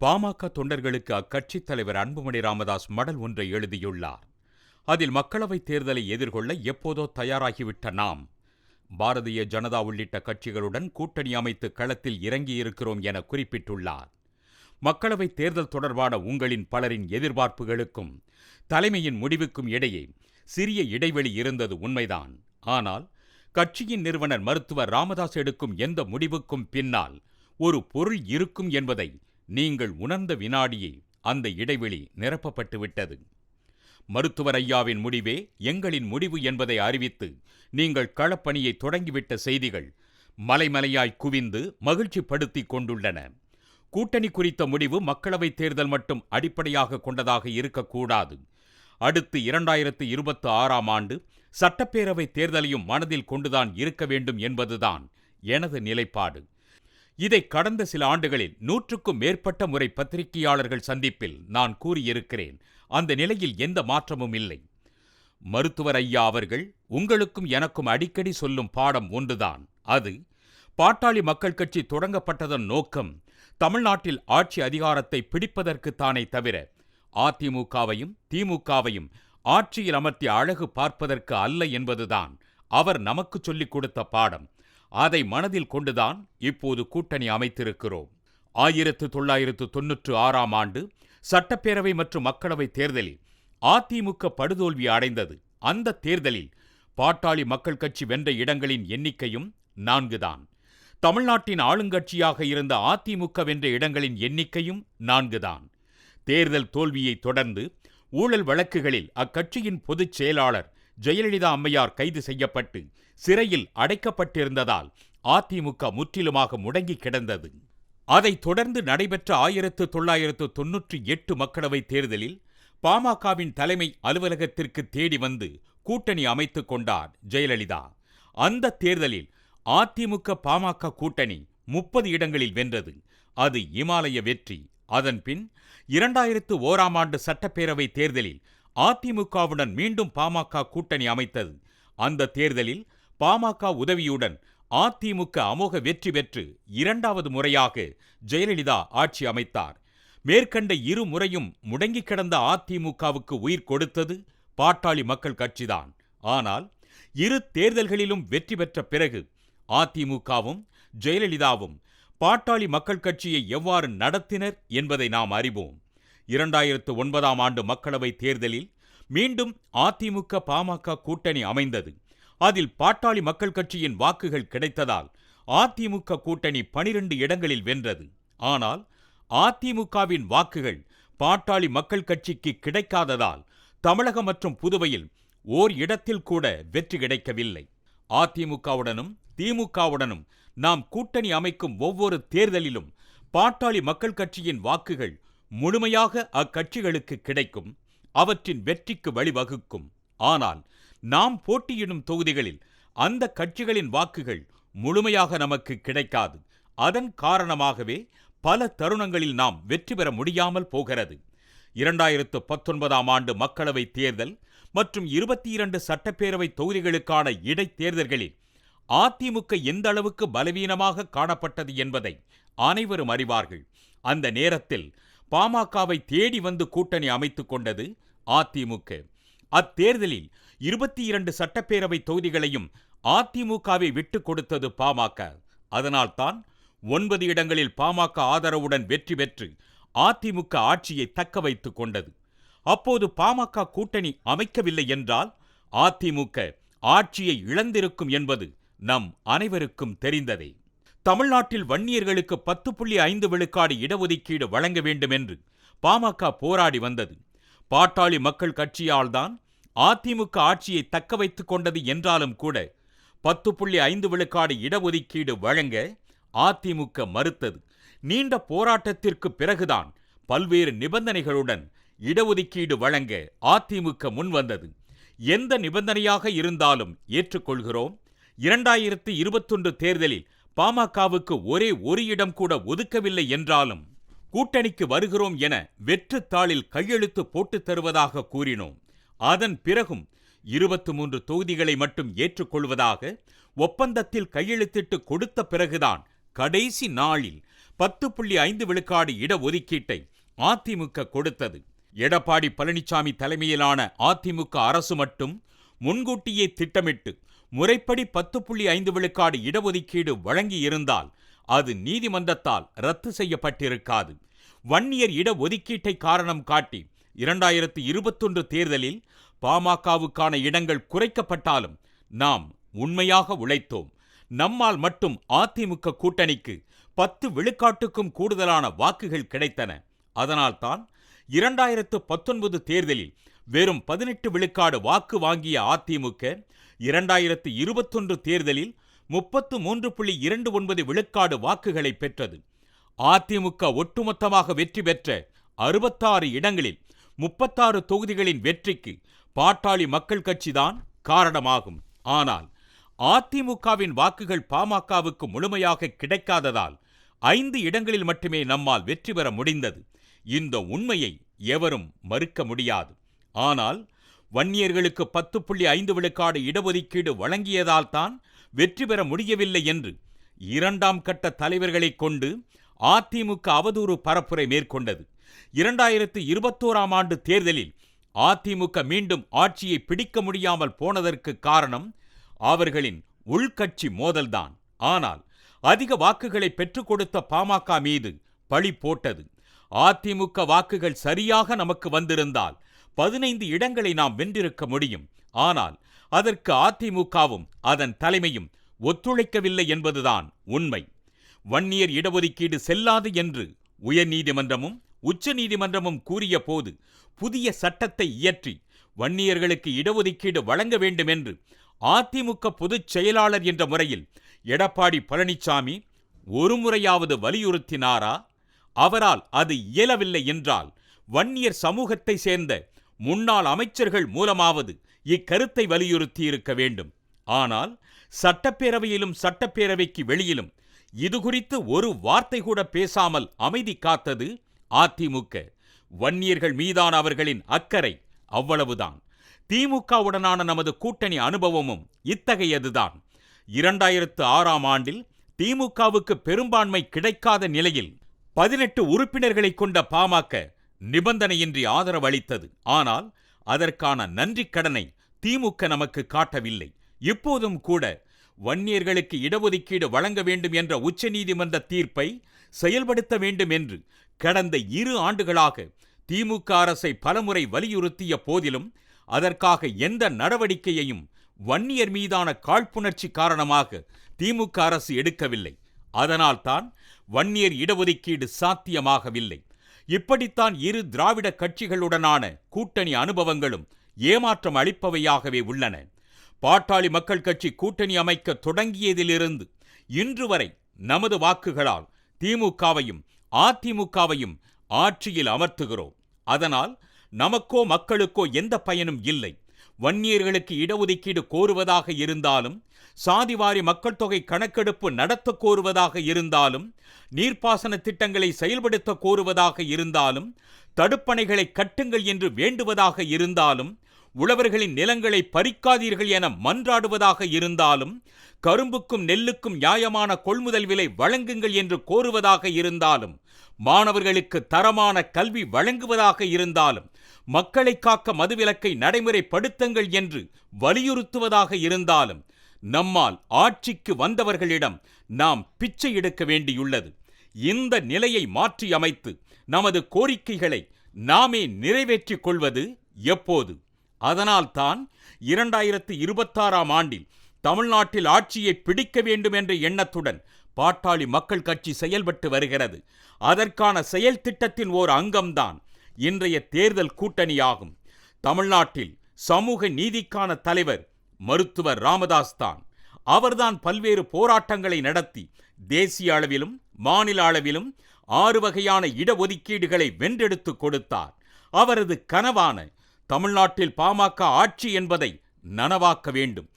பாமக தொண்டர்களுக்கு அக்கட்சித் தலைவர் அன்புமணி ராமதாஸ் மடல் ஒன்றை எழுதியுள்ளார். அதில் மக்களவைத் தேர்தலை எதிர்கொள்ள எப்போதோ தயாராகிவிட்ட நாம் பாரதிய ஜனதா உள்ளிட்ட கட்சிகளுடன் கூட்டணி அமைத்து களத்தில் இறங்கியிருக்கிறோம் என குறிப்பிட்டுள்ளார். மக்களவைத் தேர்தல் தொடர்பான உங்களின் பலரின் எதிர்பார்ப்புகளுக்கும் தலைமையின் முடிவுக்கும் இடையே சிறிய இடைவெளி இருந்தது உண்மைதான். ஆனால் கட்சியின் நிறுவனர் மருத்துவர் ராமதாஸ் எடுக்கும் எந்த முடிவுக்கும் பின்னால் ஒரு பொருள் இருக்கும் என்பதை நீங்கள் உணர்ந்த வினாடியே அந்த இடைவெளி நிரப்பப்பட்டுவிட்டது. மருத்துவர் ஐயாவின் முடிவே எங்களின் முடிவு என்பதை அறிவித்து நீங்கள் களப்பணியை தொடங்கிவிட்ட செய்திகள் மலைமலையாய் குவிந்து மகிழ்ச்சிப்படுத்திக் கொண்டுள்ளன. கூட்டணி குறித்த முடிவு மக்களவைத் தேர்தல் மட்டும் அடிப்படையாக கொண்டதாக இருக்கக்கூடாது. அடுத்து இரண்டாயிரத்து இருபத்தி ஆறாம் ஆண்டு சட்டப்பேரவை தேர்தலையும் மனதில் கொண்டுதான் இருக்க வேண்டும் என்பதுதான் எனது நிலைப்பாடு. இதை கடந்த சில ஆண்டுகளில் நூற்றுக்கும் மேற்பட்ட முறை பத்திரிகையாளர்கள் சந்திப்பில் நான் கூறியிருக்கிறேன். அந்த நிலையில் எந்த மாற்றமும் இல்லை. மருத்துவர் ஐயா அவர்கள் உங்களுக்கும் எனக்கும் அடிக்கடி சொல்லும் பாடம் ஒன்றுதான். அது பாட்டாளி மக்கள் கட்சி தொடங்கப்பட்டதன் நோக்கம் தமிழ்நாட்டில் ஆட்சி அதிகாரத்தை பிடிப்பதற்குத்தானே தவிர அதிமுகவையும் திமுகவையும் ஆட்சியில் அமர்த்திய அழகு பார்ப்பதற்கு அல்ல என்பதுதான் அவர் நமக்கு சொல்லிக் கொடுத்த பாடம். அதை மனதில் கொண்டுதான் இப்போது கூட்டணி அமைத்திருக்கிறோம். ஆயிரத்து தொள்ளாயிரத்து தொன்னூற்று ஆறாம் ஆண்டு சட்டப்பேரவை மற்றும் மக்களவை தேர்தலில் அதிமுக படுதோல்வி அடைந்தது. அந்த தேர்தலில் பாட்டாளி மக்கள் கட்சி வென்ற இடங்களின் எண்ணிக்கையும் நான்குதான் தமிழ்நாட்டின் ஆளுங்கட்சியாக இருந்த அதிமுக வென்ற இடங்களின் எண்ணிக்கையும் நான்குதான் தேர்தல் தோல்வியை தொடர்ந்து ஊழல் வழக்குகளில் அக்கட்சியின் பொதுச் செயலாளர் ஜெயலலிதா அம்மையார் கைது செய்யப்பட்டு சிறையில் அடைக்கப்பட்டிருந்ததால் அதிமுக முற்றிலுமாக முடங்கி கிடந்தது. அதைத் தொடர்ந்து நடைபெற்ற ஆயிரத்து தொள்ளாயிரத்து தொன்னூற்றி எட்டு மக்களவைத் தேர்தலில் பாமகவின் தலைமை அலுவலகத்திற்கு தேடி வந்து கூட்டணி அமைத்துக் கொண்டார் ஜெயலலிதா. அந்த தேர்தலில் அதிமுக பாமக கூட்டணி முப்பது இடங்களில் வென்றது. அது இமாலய வெற்றி. அதன்பின் இரண்டாயிரத்து ஓராம் ஆண்டு சட்டப்பேரவை தேர்தலில் அதிமுகவுடன் மீண்டும் பாமக கூட்டணி அமைத்தது. அந்த தேர்தலில் பாமக உதவியுடன் அதிமுக அமோக வெற்றி பெற்று இரண்டாவது முறையாக ஜெயலலிதா ஆட்சி அமைத்தார். மேற்கண்ட இரு முறையும் முடங்கி கிடந்த அதிமுகவுக்கு உயிர் கொடுத்தது பாட்டாளி மக்கள் கட்சிதான். ஆனால் இரு தேர்தல்களிலும் வெற்றி பெற்ற பிறகு அதிமுகவும் ஜெயலலிதாவும் பாட்டாளி மக்கள் கட்சியை எவ்வாறு நடத்தினர் என்பதை நாம் அறிவோம். இரண்டாயிரத்து ஒன்பதாம் ஆண்டு மக்களவைத் தேர்தலில் மீண்டும் அதிமுக பாமக கூட்டணி அமைந்தது. அதில் பாட்டாளி மக்கள் கட்சியின் வாக்குகள் கிடைத்ததால் அதிமுக கூட்டணி பனிரெண்டு இடங்களில் வென்றது. ஆனால் அதிமுகவின் வாக்குகள் பாட்டாளி மக்கள் கட்சிக்கு கிடைக்காததால் தமிழகம் மற்றும் புதுவையில் ஓர் இடத்தில் கூட வெற்றி கிடைக்கவில்லை. அதிமுகவுடனும் திமுகவுடனும் நாம் கூட்டணி அமைக்கும் ஒவ்வொரு தேர்தலிலும் பாட்டாளி மக்கள் கட்சியின் வாக்குகள் முழுமையாக அக்கட்சிகளுக்கு கிடைக்கும் அவற்றின் வெற்றிக்கு வழிவகுக்கும். ஆனால் நாம் போட்டியிடும் தொகுதிகளில் அந்த கட்சிகளின் வாக்குகள் முழுமையாக நமக்கு கிடைக்காது. அதன் காரணமாகவே பல தருணங்களில் நாம் வெற்றி பெற முடியாமல் போகிறது. இரண்டாயிரத்து பத்தொன்பதாம் ஆண்டு மக்களவை தேர்தல் மற்றும் இருபத்தி இரண்டு சட்டப்பேரவை தொகுதிகளுக்கான இடைத்தேர்தல்களில் அதிமுக எந்த அளவுக்கு பலவீனமாக காணப்பட்டது என்பதை அனைவரும் அறிவார்கள். அந்த நேரத்தில் பாமகவை தேடி வந்து கூட்டணி அமைத்துக் கொண்டது அதிமுக. அத்தேர்தலில் இருபத்தி இரண்டு சட்டப்பேரவை தொகுதிகளையும் அதிமுகவை விட்டுக் கொடுத்தது பாமக. அதனால்தான் ஒன்பது இடங்களில் பாமக ஆதரவுடன் வெற்றி பெற்று அதிமுக ஆட்சியை தக்க வைத்துக் கொண்டது. அப்போது பாமக கூட்டணி அமைக்கவில்லை என்றால் அதிமுக ஆட்சியை இழந்திருக்கும் என்பது நம் அனைவருக்கும் தெரிந்ததே. தமிழ்நாட்டில் வன்னியர்களுக்கு பத்து புள்ளி ஐந்து விழுக்காடு இடஒதுக்கீடு வழங்க வேண்டும் என்று பாமக போராடி வந்தது. பாட்டாளி மக்கள் கட்சியால்தான் அதிமுக ஆட்சியை தக்க வைத்துக் கொண்டது என்றாலும் கூட பத்து புள்ளி ஐந்து விழுக்காடு இடஒதுக்கீடு வழங்க அதிமுக மறுத்தது. நீண்ட போராட்டத்திற்கு பிறகுதான் பல்வேறு நிபந்தனைகளுடன் இடஒதுக்கீடு வழங்க அதிமுக முன்வந்தது. எந்த நிபந்தனையாக இருந்தாலும் ஏற்றுக்கொள்கிறோம். இரண்டாயிரத்தி இருபத்தொன்று தேர்தலில் பாமகவுக்கு ஒரே ஒரு இடம் கூட ஒதுக்கவில்லை என்றாலும் கூட்டணிக்கு வருகிறோம் என வெற்றுத்தாளில் கையெழுத்து போட்டுத் தருவதாக கூறினோம். அதன் பிறகும் இருபத்து மூன்று தொகுதிகளை மட்டும் ஏற்றுக்கொள்வதாக ஒப்பந்தத்தில் கையெழுத்திட்டு கொடுத்த பிறகுதான் கடைசி நாளில் பத்து புள்ளி ஐந்து விழுக்காடு இடஒதுக்கீட்டை அதிமுக கொடுத்தது. எடப்பாடி பழனிசாமி தலைமையிலான அதிமுக அரசு மட்டும் முன்கூட்டியே திட்டமிட்டு முறைப்படி பத்து புள்ளி ஐந்து விழுக்காடு இடஒதுக்கீடு வழங்கியிருந்தால் அது நீதிமன்றத்தால் ரத்து செய்யப்பட்டிருக்காது. வன்னியர் இடஒதுக்கீட்டை காரணம் காட்டி இரண்டாயிரத்து இருபத்தொன்று தேர்தலில் பாமகவுக்கான இடங்கள் குறைக்கப்பட்டாலும் நாம் உண்மையாக உழைத்தோம். நம்மால் மட்டும் அதிமுக கூட்டணிக்கு பத்து விழுக்காட்டுக்கும் கூடுதலான வாக்குகள் கிடைத்தன. அதனால்தான் இரண்டாயிரத்து பத்தொன்பது தேர்தலில் வெறும் பதினெட்டு விழுக்காடு வாக்கு வாங்கிய அதிமுக இரண்டாயிரத்து இருபத்தொன்று தேர்தலில் முப்பத்து மூன்று புள்ளி இரண்டு ஒன்பது விழுக்காடு வாக்குகளை பெற்றது. அதிமுக ஒட்டுமொத்தமாக வெற்றி பெற்ற அறுபத்தாறு இடங்களில் முப்பத்தாறு தொகுதிகளின் வெற்றிக்கு பாட்டாளி மக்கள் கட்சிதான் காரணமாகும். ஆனால் அதிமுகவின் வாக்குகள் பாமகவுக்கு முழுமையாக கிடைக்காததால் ஐந்து இடங்களில் மட்டுமே நம்மால் வெற்றி பெற முடிந்தது. இந்த உண்மையை எவரும் மறுக்க முடியாது. ஆனால் வன்னியர்களுக்கு பத்து புள்ளி ஐந்து விழுக்காடு இடஒதுக்கீடு வழங்கியதால்தான் வெற்றி பெற முடியவில்லை என்று இரண்டாம் கட்ட தலைவர்களைக் கொண்டு அதிமுக அவதூறு பரப்புரை மேற்கொண்டது. இரண்டாயிரத்து இருபத்தோராம் ஆண்டு தேர்தலில் அதிமுக மீண்டும் ஆட்சியை பிடிக்க முடியாமல் போனதற்கு காரணம் அவர்களின் உள்கட்சி மோதல்தான். ஆனால் அதிக வாக்குகளை பெற்றுக் கொடுத்த பாமக மீது பழி போட்டது. அதிமுக வாக்குகள் சரியாக நமக்கு வந்திருந்தால் பதினைந்து இடங்களை நாம் வென்றிருக்க முடியும். ஆனால் அதற்கு அதிமுகவும் அதன் தலைமையும் ஒத்துழைக்கவில்லை என்பதுதான் உண்மை. வன்னியர் இடஒதுக்கீடு செல்லாது என்று உயர்நீதிமன்றமும் உச்சநீதிமன்றமும் கூறிய போது புதிய சட்டத்தை இயற்றி வன்னியர்களுக்கு இடஒதுக்கீடு வழங்க வேண்டும் என்று அதிமுக பொதுச் செயலாளர் என்ற முறையில் எடப்பாடி பழனிசாமி ஒருமுறையாவது வலியுறுத்தினாரா? அவரால் அது இயலவில்லை என்றால் வன்னியர் சமூகத்தை சேர்ந்த முன்னாள் அமைச்சர்கள் மூலமாவது இக்கருத்தை வலியுறுத்தியிருக்க வேண்டும். ஆனால் சட்டப்பேரவையிலும் சட்டப்பேரவைக்கு வெளியிலும் இது குறித்து ஒரு வார்த்தை கூட பேசாமல் அமைதி காத்தது அதிமுக. வன்னியர்கள் மீதான அவர்களின் அக்கறை அவ்வளவுதான். திமுகவுடனான நமது கூட்டணி அனுபவமும் இத்தகையதுதான். இரண்டாயிரத்து ஆறாம் ஆண்டில் திமுகவுக்கு பெரும்பான்மை கிடைக்காத நிலையில் பதினெட்டு உறுப்பினர்களை கொண்ட பாமக நிபந்தனையின்றி ஆதரவு அளித்தது ஆனால் அதற்கான நன்றிக் கடனை திமுக நமக்கு காட்டவில்லை. இப்போதும் கூட வன்னியர்களுக்கு இடஒதுக்கீடு வழங்க வேண்டும் என்ற உச்சநீதிமன்ற தீர்ப்பை செயல்படுத்த வேண்டும் என்று கடந்த இரு ஆண்டுகளாக திமுக அரசை பலமுறை வலியுறுத்திய போதிலும் அதற்காக எந்த நடவடிக்கையையும் வன்னியர் மீதான காழ்ப்புணர்ச்சி காரணமாக திமுக அரசு எடுக்கவில்லை. அதனால்தான் வன்னியர் இடஒதுக்கீடு சாத்தியமாகவில்லை. இப்படித்தான் இரு திராவிட கட்சிகளுடனான கூட்டணி அனுபவங்களும் ஏமாற்றம் அளிப்பவையாகவே உள்ளன. பாட்டாளி மக்கள் கட்சி கூட்டணி அமைக்க தொடங்கியதிலிருந்து இன்று வரை நமது வாக்குகளால் திமுகவையும் அதிமுகவையும் ஆட்சியில் அமர்த்துகிறோம். அதனால் நமக்கோ மக்களுக்கோ எந்த பயனும் இல்லை. வன்னியர்களுக்கு இடஒதுக்கீடு கோருவதாக இருந்தாலும் சாதிவாரி மக்கள் தொகை கணக்கெடுப்பு நடத்த கோருவதாக இருந்தாலும் நீர்ப்பாசன திட்டங்களை செயல்படுத்த கோருவதாக இருந்தாலும் தடுப்பணைகளை கட்டுங்கள் என்று வேண்டுவதாக இருந்தாலும் உழவர்களின் நிலங்களை பறிக்காதீர்கள் என மன்றாடுவதாக இருந்தாலும் கரும்புக்கும் நெல்லுக்கும் நியாயமான கொள்முதல் விலை வழங்குங்கள் என்று கோருவதாக இருந்தாலும் மாணவர்களுக்கு தரமான கல்வி வழங்குவதாக இருந்தாலும் மக்களை காக்க மதுவிலக்கை நடைமுறைப்படுத்துங்கள் என்று வலியுறுத்துவதாக இருந்தாலும் நம்மால் ஆட்சிக்கு வந்தவர்களிடம் நாம் பிச்சை எடுக்க வேண்டியுள்ளது. இந்த நிலையை மாற்றி அமைத்து நமது கோரிக்கைகளை நாமே நிறைவேற்றிக் கொள்வது எப்போது? அதனால்தான் இரண்டாயிரத்து இருபத்தாறாம் ஆண்டில் தமிழ்நாட்டில் ஆட்சியை பிடிக்க வேண்டும் என்ற எண்ணத்துடன் பாட்டாளி மக்கள் கட்சி செயல்பட்டு வருகிறது. அதற்கான செயல் திட்டத்தின் ஓர் அங்கம்தான் இன்றைய தேர்தல் கூட்டணியாகும். தமிழ்நாட்டில் சமூக நீதிக்கான தலைவர் மருத்துவர் ராமதாஸ் தான். அவர்தான் பல்வேறு போராட்டங்களை நடத்தி தேசிய அளவிலும் மாநில அளவிலும் ஆறு வகையான இடஒதுக்கீடுகளை வென்றெடுத்து கொடுத்தார். அவரது கனவான தமிழ்நாட்டில் பாமக ஆட்சி என்பதை நனவாக்க வேண்டும்.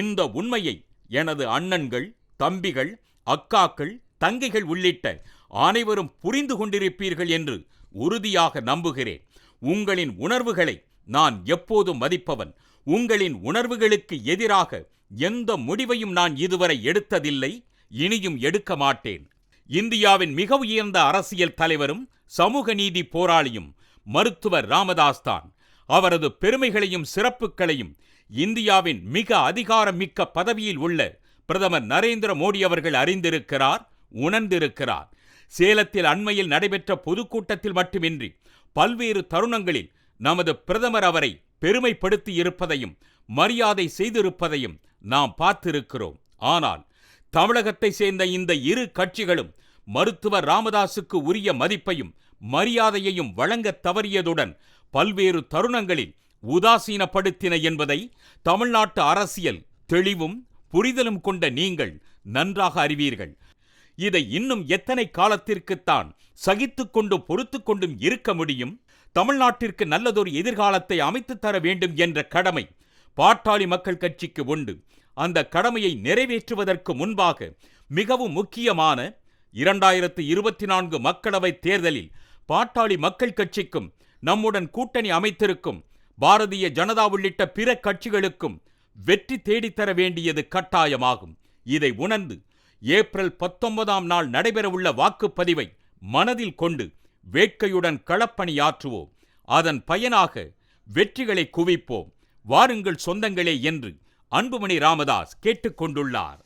இந்த உண்மையை எனது அண்ணன்கள் தம்பிகள் அக்காக்கள் தங்கைகள் உள்ளிட்ட அனைவரும் புரிந்து கொண்டிருப்பீர்கள் என்று உறுதியாக நம்புகிறேன். உங்களின் உணர்வுகளை நான் எப்போதும் மதிப்பவன் உங்களின் உணர்வுகளுக்கு எதிராக எந்த முடிவையும் நான் இதுவரை எடுத்ததில்லை இனியும் எடுக்க மாட்டேன். இந்தியாவின் மிக உயர்ந்த அரசியல் தலைவரும் சமூக நீதி போராளியும் மருத்துவர் ராமதாஸ் தான். அவரது பெருமைகளையும் சிறப்புகளையும் இந்தியாவின் மிக அதிகாரமிக்க பதவியில் உள்ள பிரதமர் நரேந்திர மோடி அவர்கள் அறிந்திருக்கிறார் உணர்ந்திருக்கிறார். சேலத்தில் அண்மையில் நடைபெற்ற பொதுக்கூட்டத்தில் மட்டுமின்றி பல்வேறு தருணங்களில் நமது பிரதமர் அவரை பெருமைப்படுத்தி இருப்பதையும் மரியாதை செய்திருப்பதையும் நாம் பார்த்திருக்கிறோம். ஆனால் தமிழகத்தை சேர்ந்த இந்த இரு கட்சிகளும் மருத்துவர் ராமதாசுக்கு உரிய மதிப்பையும் மரியாதையையும் வழங்கத் தவறியதுடன் பல்வேறு தருணங்களில் உதாசீனப்படுத்தின என்பதை தமிழ்நாட்டு அரசியல் தெளிவும் புரிதலும் கொண்ட நீங்கள் நன்றாக அறிவீர்கள். இதை இன்னும் எத்தனை காலத்திற்குத்தான் சகித்துக் கொண்டும் கொண்டும் இருக்க முடியும்? தமிழ்நாட்டிற்கு நல்லதொரு எதிர்காலத்தை அமைத்து தர வேண்டும் என்ற கடமை பாட்டாளி மக்கள் கட்சிக்கு உண்டு. அந்த கடமையை நிறைவேற்றுவதற்கு முன்பாக மிகவும் முக்கியமான இரண்டாயிரத்து இருபத்தி நான்கு மக்களவைத் தேர்தலில் பாட்டாளி மக்கள் கட்சிக்கும் நம்முடன் கூட்டணி அமைத்திருக்கும் பாரதிய ஜனதா உள்ளிட்ட பிற கட்சிகளுக்கும் வெற்றி தேடித்தர வேண்டியது கட்டாயமாகும். இதை உணர்ந்து ஏப்ரல் பத்தொன்பதாம் நாள் நடைபெறவுள்ள வாக்குப்பதிவை மனதில் கொண்டு வேட்கையுடன் களப்பணியாற்றுவோம் அதன் பயனாக வெற்றிகளை குவிப்போம். வாருங்கள் சொந்தங்களே என்று அன்புமணி ராமதாஸ் கேட்டுக்கொண்டுள்ளார்.